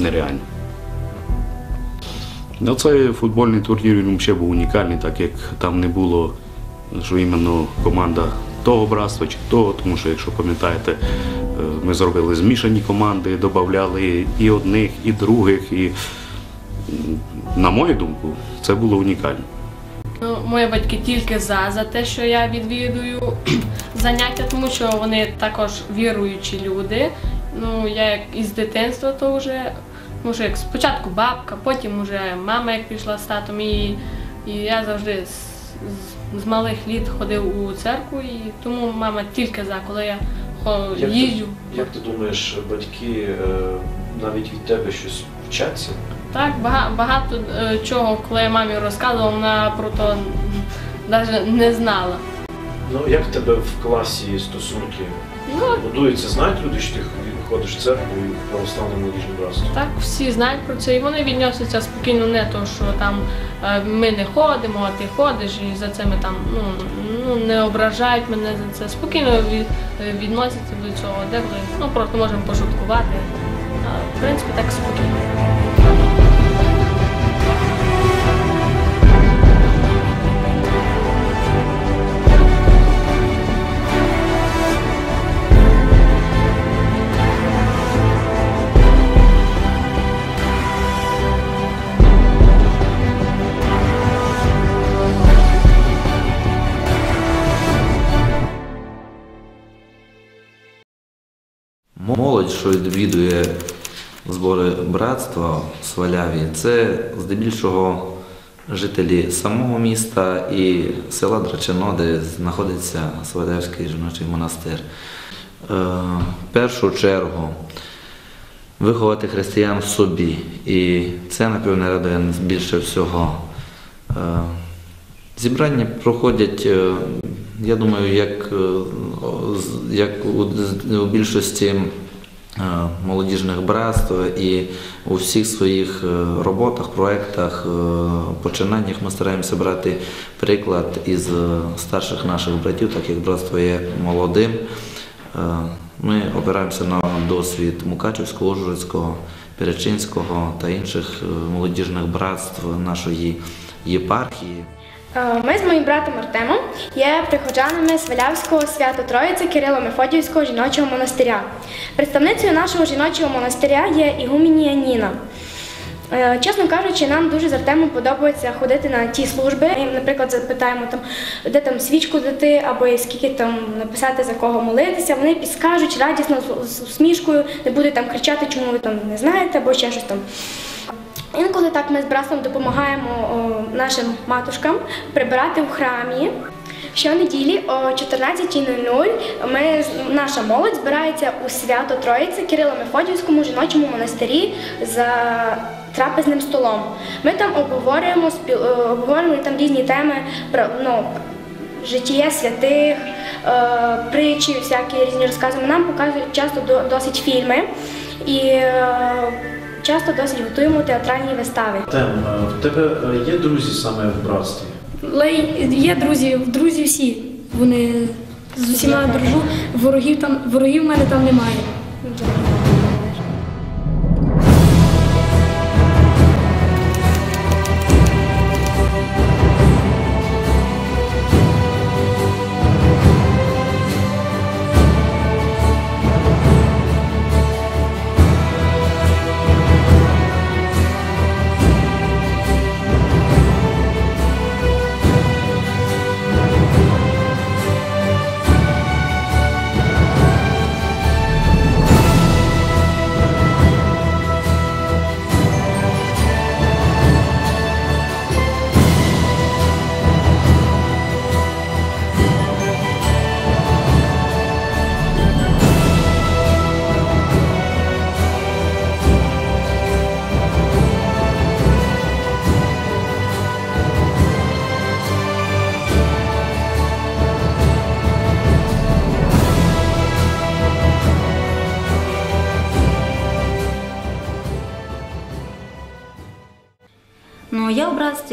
нереально. Ну, цей футбольний турнір він взагалі був унікальний, так як там не було, що іменно команда того братства чи того, тому що, якщо пам'ятаєте, е, ми зробили змішані команди, додавали і одних, і других. І, на мою думку, це було унікально. Ну, мої батьки тільки за, за те, що я відвідую заняття, тому що вони також віруючі люди. Ну, я як із дитинства то вже, як спочатку бабка, потім вже мама як пішла з татом, і, і я завжди з, з, з малих літ ходив у церкву, і тому мама тільки за, коли я Як ти, як ти думаєш, батьки е, навіть від тебе щось вчаться? Так, бага- багато е, чого, коли я мамі розказувала, вона про то навіть не знала. Ну як в тебе в класі стосунки Ну, будуються? Знають люди, що ти ходиш в церкву і в православне молодіжне братство? Так, всі знають про це, і вони відносяться спокійно, не то, що там е, ми не ходимо, а ти ходиш, і за це ми там ну, ну не ображають мене за це. Спокійно е, відносяться до цього, деколи ну просто можемо пошуткувати. В принципі, так спокійно. Молодь, що відвідує збори братства в Сваляві, це здебільшого жителі самого міста і села Драчино, де знаходиться Свалявський жіночий монастир. Е, В першу чергу виховати християн в собі. І це, напевно, радує більше всього. Зібрання проходять, е, я думаю, як, е, як у, більшості е, молодіжних братств і у всіх своїх роботах, проєктах, починаннях ми стараємося брати приклад із старших наших братів, так як братство є молодим. Ми опираємося на досвід Мукачівського, Ужгородського, Перечинського та інших молодіжних братств нашої єпархії. Ми з моїм братом Артемом є приходжанами Свалявського свято Троїці Кирило Мефодіївського жіночого монастиря. Представницею нашого жіночого монастиря є Ігумінія Ніна. Е, Чесно кажучи, нам дуже з Артемом подобається ходити на ті служби. І, наприклад, запитаємо там, де там свічку дати, або скільки там написати за кого молитися. Вони підскажуть радісно з усмішкою, не будуть там кричати, чому ви там не знаєте, або ще щось там. Інколи так ми з братством допомагаємо нашим матушкам прибирати в храмі. Щонеділі о 14.00 ми, наша молодь збирається у свято Троїці Кирило-Мефодіївському жіночому монастирі за трапезним столом. Ми там обговорюємо, спіл- е, обговорюємо там різні теми про ну, життя святих, е, притчі, всякі різні розкази. Нам показують часто досить фільми і е, часто досить готуємо театральні вистави. Тем, е, в тебе е, є друзі саме в братстві? Є друзі, друзі всі. Вони з усіма дружу. Ворогів там ворогів в мене там немає.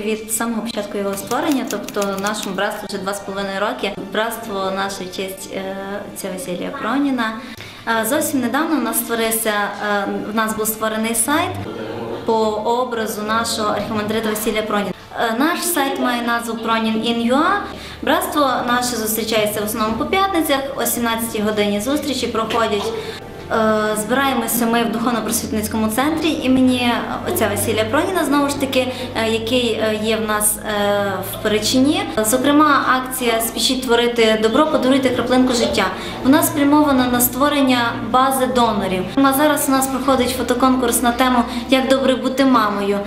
Від самого початку його створення, тобто нашому братству вже два з половиною роки. Братство наша честь е, отця Василія Проніна. Е, Зовсім недавно в нас створився, е, в нас був створений сайт по образу нашого архімандрита Василія Проніна. Наш сайт має назву Pronin.in.ua. Братство наше зустрічається в основному по п'ятницях, о 17 годині зустрічі проходять. Е, Збираємося ми в духовно-просвітницькому центрі імені отця Василія Проніна, знову ж таки, е, який е, є в нас в Перечині. Зокрема, акція Спішіть творити добро, подаруйте краплинку життя. Вона спрямована на створення бази донорів. А зараз у нас проходить фотоконкурс на тему Як добре бути мамою.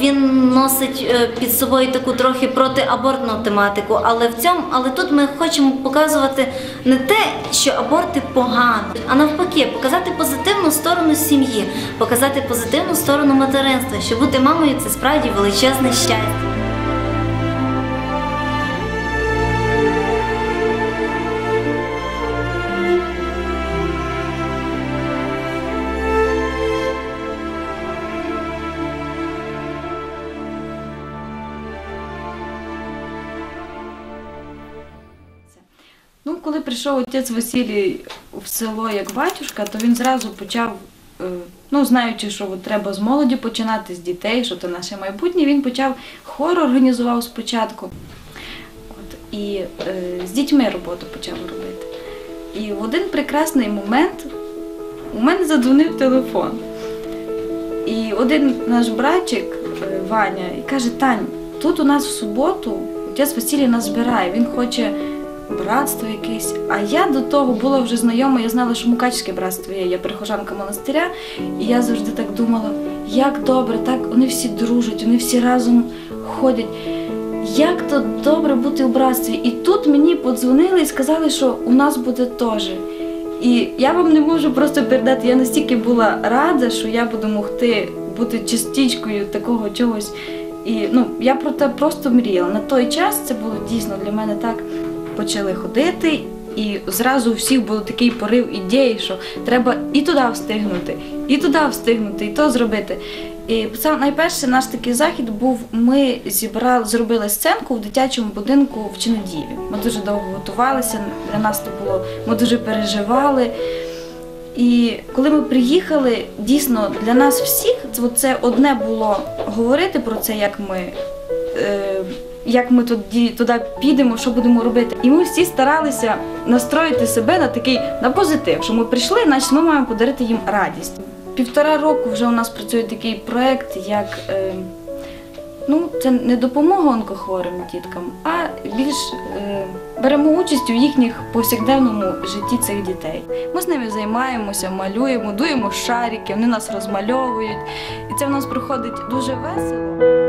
Він носить під собою таку трохи протиабортну тематику, але в цьому, але тут ми хочемо показувати не те, що аборти погано, а навпаки, показати позитивну сторону сім'ї, показати позитивну сторону материнства, що бути мамою це справді величезне щастя. Ну, коли прийшов отець Василій в село як батюшка, то він зразу почав, е, ну знаючи, що треба з молоді починати, з дітей, що це наше майбутнє, він почав хор організував спочатку. От, і е, з дітьми роботу почав робити. І в один прекрасний момент у мене задзвонив телефон. І один наш братчик е, Ваня каже: Тань, тут у нас в суботу отець Василій нас збирає, він хоче братство якесь. А я до того була вже знайома, я знала, що Мукачське братство є, я прихожанка монастиря, і я завжди так думала, як добре, так вони всі дружать, вони всі разом ходять. Як то добре бути у братстві. І тут мені подзвонили і сказали, що у нас буде теж. І я вам не можу просто передати. Я настільки була рада, що я буду могти бути частичкою такого чогось. І ну, я про те просто мріяла. На той час це було дійсно для мене так. Почали ходити, і зразу у всіх був такий порив ідеї, що треба і туди встигнути, і туди встигнути, і то зробити. І сам найперший наш такий захід був: ми зібрали, зробили сценку в дитячому будинку в Чинодіїві. Ми дуже довго готувалися. Для нас це було, ми дуже переживали. І коли ми приїхали, дійсно для нас всіх це, це одне було говорити про це, як ми. Е, як ми тоді туди підемо, що будемо робити. І ми всі старалися настроїти себе на такий на позитив, що ми прийшли, значить ми маємо подарити їм радість. Півтора року вже у нас працює такий проект, як е, ну, це не допомога онкохворим діткам, а більш е, беремо участь у їхніх повсякденному житті цих дітей. Ми з ними займаємося, малюємо, дуємо шарики, вони нас розмальовують. І це в нас проходить дуже весело.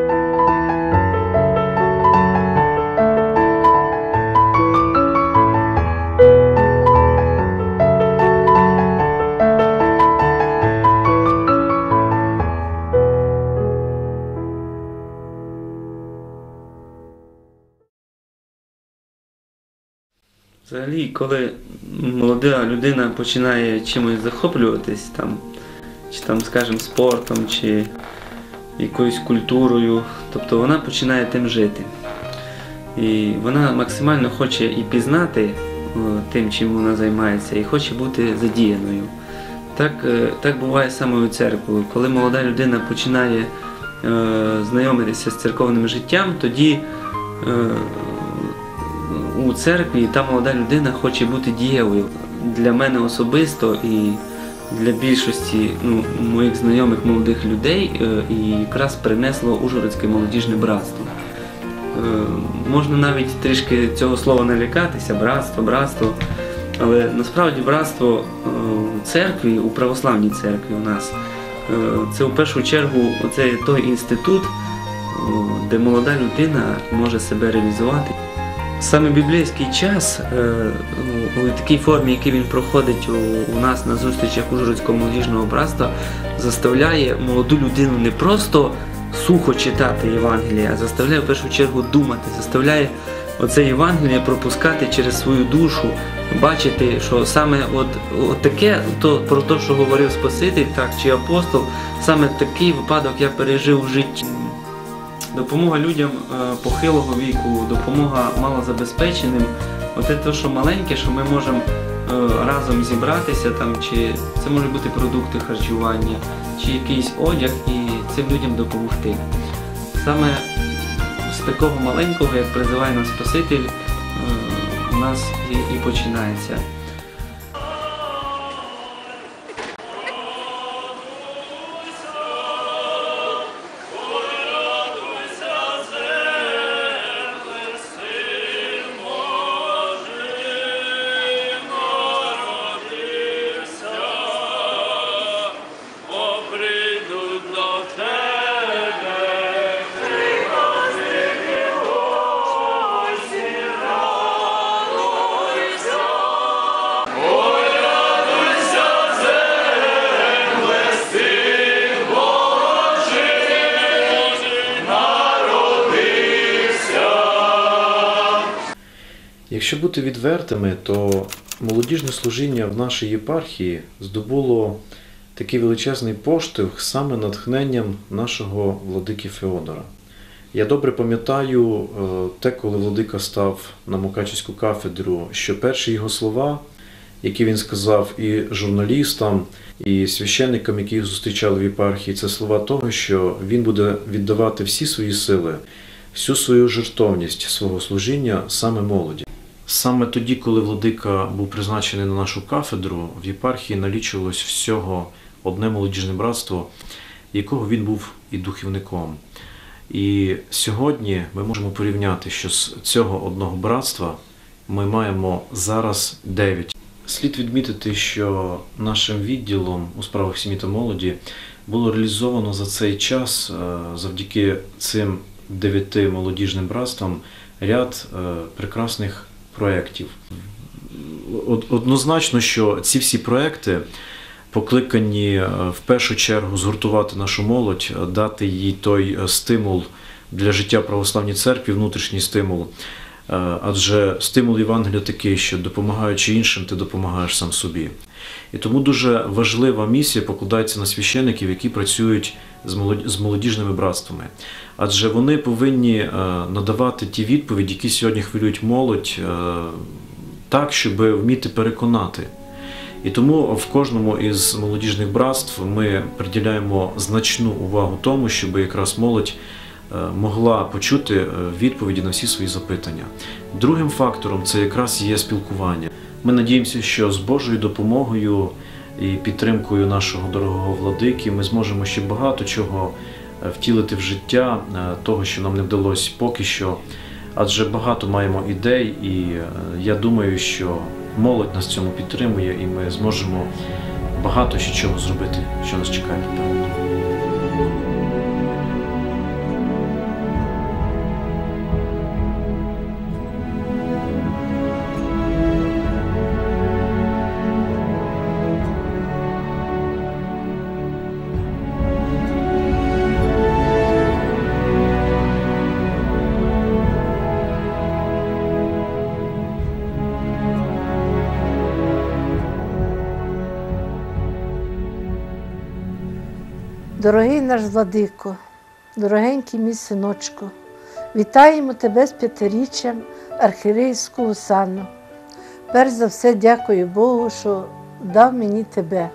Взагалі, коли молода людина починає чимось захоплюватись, там, чи там, скажімо, спортом, чи якоюсь культурою, тобто вона починає тим жити. І вона максимально хоче і пізнати тим, чим вона займається, і хоче бути задіяною. Так, е, так буває саме у церкві. Коли молода людина починає е, знайомитися з церковним життям, тоді е, у церкві та молода людина хоче бути дієвою. Для мене особисто і для більшості ну, моїх знайомих молодих людей е, і якраз принесло Ужгородське молодіжне братство. Е, Можна навіть трішки цього слова налякатися, братство, братство. Але насправді братство е, у церкві, у православній церкві у нас, е, це в першу чергу це той інститут, де молода людина може себе реалізувати. Саме біблійський час е, у, у такій формі, який він проходить у, у нас на зустрічах Ужгородського молодіжного братства, заставляє молоду людину не просто сухо читати Євангеліє, а заставляє в першу чергу думати, заставляє оце Євангеліє пропускати через свою душу, бачити, що саме от, от таке, то про те, що говорив Спаситель, так чи апостол, саме такий випадок я пережив в житті. Допомога людям е, похилого віку, допомога малозабезпеченим. Оце те, що маленьке, що ми можемо разом зібратися там, чи це можуть бути продукти харчування, чи якийсь одяг і цим людям допомогти. Саме з такого маленького, як призиває нас Спаситель, е, у нас і починається. Якщо бути відвертими, то молодіжне служіння в нашій єпархії здобуло такий величезний поштовх саме натхненням нашого владики Феодора. Я добре пам'ятаю е, те, коли владика став на Мукачівську кафедру, що перші його слова, які він сказав і журналістам, і священникам, які їх зустрічали в єпархії, це слова того, що він буде віддавати всі свої сили, всю свою жертовність свого служіння саме молоді. Саме тоді, коли владика був призначений на нашу кафедру, в єпархії налічувалось всього одне молодіжне братство, якого він був і духівником. І сьогодні ми можемо порівняти, що з цього одного братства ми маємо зараз дев'ять. Слід відмітити, що нашим відділом у справах сім'ї та молоді було реалізовано за цей час е, завдяки цим дев'яти молодіжним братствам ряд е, прекрасних проєктів. Однозначно, що ці всі проекти покликані е, в першу чергу згуртувати нашу молодь, е, дати їй той е, стимул для життя православній церкві, внутрішній стимул. Адже стимул Євангелія такий, що допомагаючи іншим, ти допомагаєш сам собі. І тому дуже важлива місія покладається на священиків, які працюють з молодіжними братствами. Адже вони повинні е, надавати ті відповіді, які сьогодні хвилюють молодь, е, так, щоб вміти переконати. І тому в кожному із молодіжних братств ми приділяємо значну увагу тому, щоб якраз молодь е, могла почути відповіді на всі свої запитання. Другим фактором це якраз є спілкування. Ми надіємося, що з Божою допомогою і підтримкою нашого дорогого владики ми зможемо ще багато чого е, втілити в життя, е, того, що нам не вдалося поки що. Адже багато маємо ідей, і е, я думаю, що молодь нас цьому підтримує, і ми зможемо багато ще чого зробити, що нас чекає попереду. Дорогий наш владико, дорогенький мій синочку, вітаємо тебе з п'ятиріччям архірейського сану. Перш за все, дякую Богу, що дав мені тебе.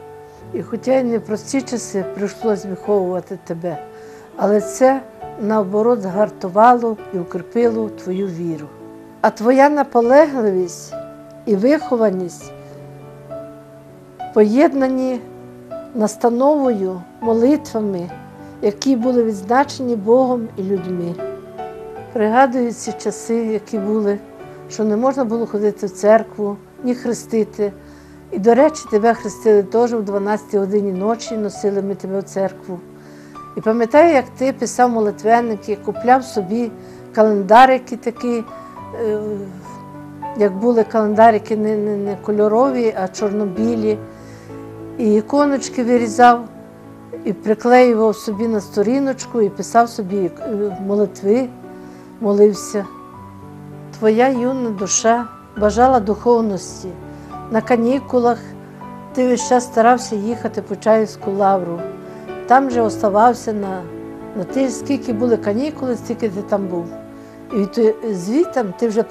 І хоча й не прості часи прийшлось виховувати тебе, але це наоборот згартувало і укріпило твою віру. А твоя наполегливість і вихованість поєднані настановою, молитвами, які були відзначені Богом і людьми. Пригадую ці часи, які були, що не можна було ходити в церкву, ні хрестити. І, до речі, тебе хрестили теж в 12 годині ночі, носили ми тебе в церкву. І пам'ятаю, як ти писав молитвенники, купляв собі календарики такі, е, як були календарики не, не кольорові, а чорнобілі. І іконочки вирізав, і приклеював собі на сторіночку, і писав собі е, молитви, молився. Твоя юна душа бажала духовності. На канікулах ти весь час старався їхати по Чаївську лавру. Там же оставався на, на ті, скільки були канікули, стільки ти там був. І ти- звідти ти вже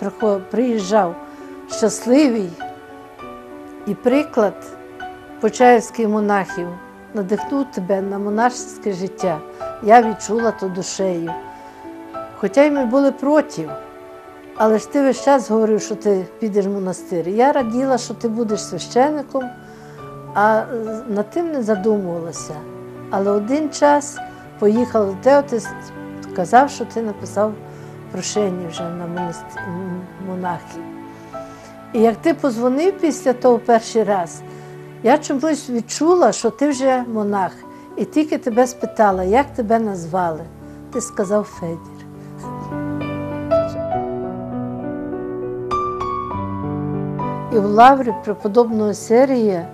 приїжджав щасливий, І приклад почаївських монахів надихнув тебе на монашеське життя. Я відчула то душею. Хоча й ми були проти, але ж ти весь час говорив, що ти підеш в монастир. Я раділа, що ти будеш священником, а е, над тим не задумувалася. Але один час поїхала до тебе, ти казав, що ти написав прошення вже на монасти- монахів. І як ти позвонив після того перший раз, я чомусь відчула, що ти вже монах. І тільки тебе спитала, як тебе назвали. Ти сказав Федір. І в лаврі преподобного Серія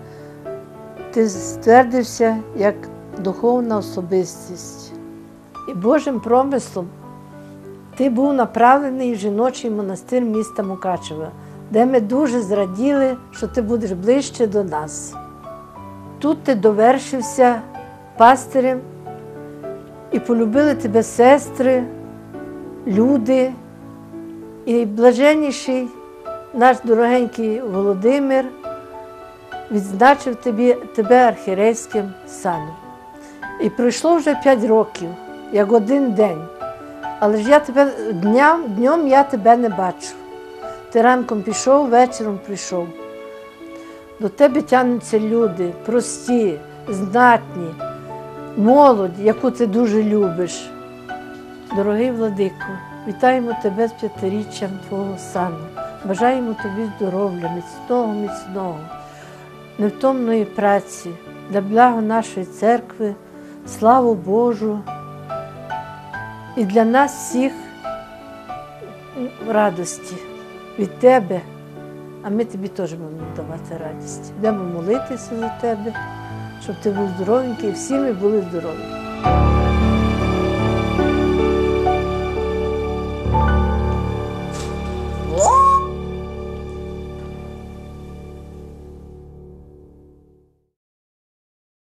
ти ствердився як духовна особистість. І Божим промислом ти був направлений в жіночий монастир міста Мукачева, де ми дуже зраділи, що ти будеш ближче до нас. Тут ти довершився пастирем і полюбили тебе сестри, люди, і блаженніший наш дорогенький Володимир відзначив тобі, тебе архірейським саном. І пройшло вже п'ять років, як один день. Але ж я тебе дням, днем я тебе не бачу. Ти ранком пішов, вечором прийшов. До тебе тягнуться люди прості, знатні, молодь, яку ти дуже любиш. Дорогий владико, вітаємо тебе з п'ятиріччям Твого сану. Бажаємо тобі здоров'я, міцного, міцного, невтомної праці, для блага нашої церкви, славу Божу і для нас всіх радості від тебе, а ми тобі теж будемо давати радість. Будемо молитися за тебе, щоб ти був здоровенький, і всі ми були здорові.